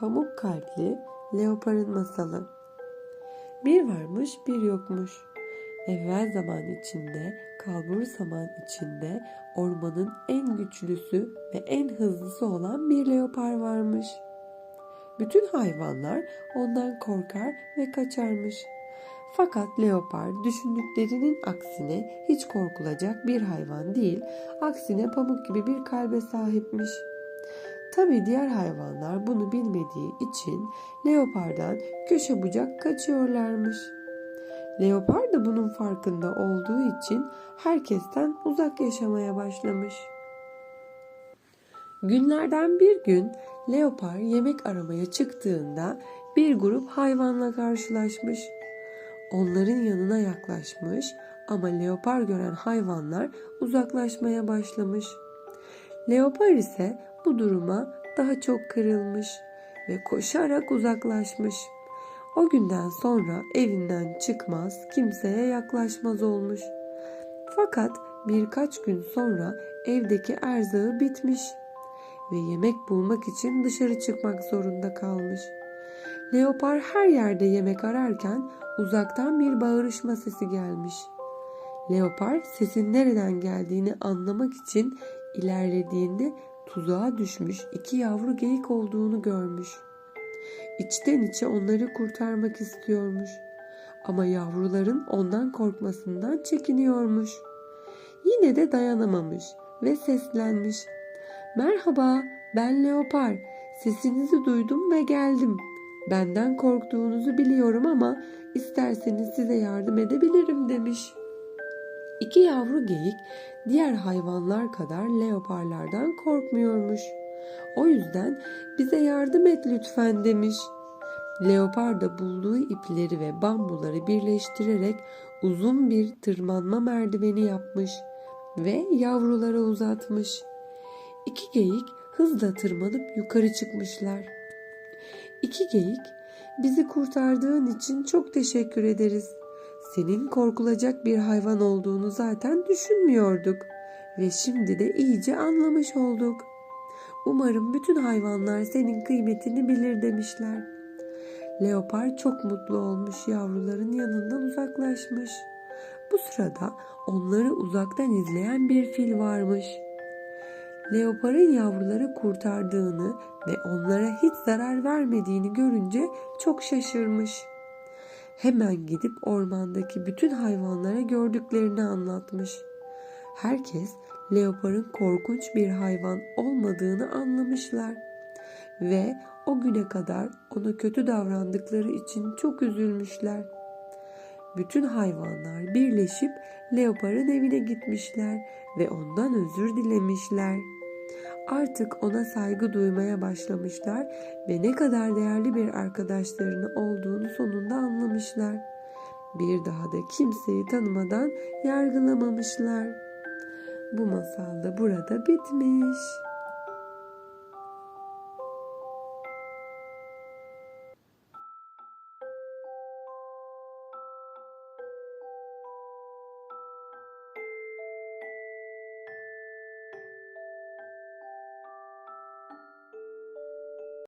Pamuk kalpli leoparın masalı. Bir varmış bir yokmuş. Evvel zaman içinde, kalbur zaman içinde ormanın en güçlüsü ve en hızlısı olan bir leopar varmış. Bütün hayvanlar ondan korkar ve kaçarmış. Fakat leopar düşündüklerinin aksine hiç korkulacak bir hayvan değil, aksine pamuk gibi bir kalbe sahipmiş. Tabi diğer hayvanlar bunu bilmediği için leopardan köşe bucak kaçıyorlarmış. Leopar da bunun farkında olduğu için herkesten uzak yaşamaya başlamış. Günlerden bir gün leopar yemek aramaya çıktığında bir grup hayvanla karşılaşmış. Onların yanına yaklaşmış ama leopar gören hayvanlar uzaklaşmaya başlamış. Leopar ise bu duruma daha çok kırılmış ve koşarak uzaklaşmış. O günden sonra evinden çıkmaz, kimseye yaklaşmaz olmuş. Fakat birkaç gün sonra evdeki erzağı bitmiş ve yemek bulmak için dışarı çıkmak zorunda kalmış. Leopar her yerde yemek ararken uzaktan bir bağırışma sesi gelmiş. Leopar sesin nereden geldiğini anlamak için ilerlediğinde tuzağa düşmüş iki yavru geyik olduğunu görmüş. İçten içe onları kurtarmak istiyormuş. Ama yavruların ondan korkmasından çekiniyormuş. Yine de dayanamamış ve seslenmiş. Merhaba, ben Leopar. Sesinizi duydum ve geldim. Benden korktuğunuzu biliyorum ama isterseniz size yardım edebilirim demiş. İki yavru geyik diğer hayvanlar kadar leoparlardan korkmuyormuş. O yüzden bize yardım et lütfen demiş. Leopar da bulduğu ipleri ve bambuları birleştirerek uzun bir tırmanma merdiveni yapmış ve yavrulara uzatmış. İki geyik hızla tırmanıp yukarı çıkmışlar. İki geyik, bizi kurtardığın için çok teşekkür ederiz. Senin korkulacak bir hayvan olduğunu zaten düşünmüyorduk ve şimdi de iyice anlamış olduk. Umarım bütün hayvanlar senin kıymetini bilir demişler. Leopar çok mutlu olmuş yavruların yanından uzaklaşmış. Bu sırada onları uzaktan izleyen bir fil varmış. Leoparın yavruları kurtardığını ve onlara hiç zarar vermediğini görünce çok şaşırmış. Hemen gidip ormandaki bütün hayvanlara gördüklerini anlatmış. Herkes leoparın korkunç bir hayvan olmadığını anlamışlar ve o güne kadar ona kötü davrandıkları için çok üzülmüşler. Bütün hayvanlar birleşip leoparın evine gitmişler ve ondan özür dilemişler. Artık ona saygı duymaya başlamışlar ve ne kadar değerli bir arkadaşlarını olduğunu sonunda anlamışlar. Bir daha da kimseyi tanımadan yargılamamışlar. Bu masal da burada bitmiş.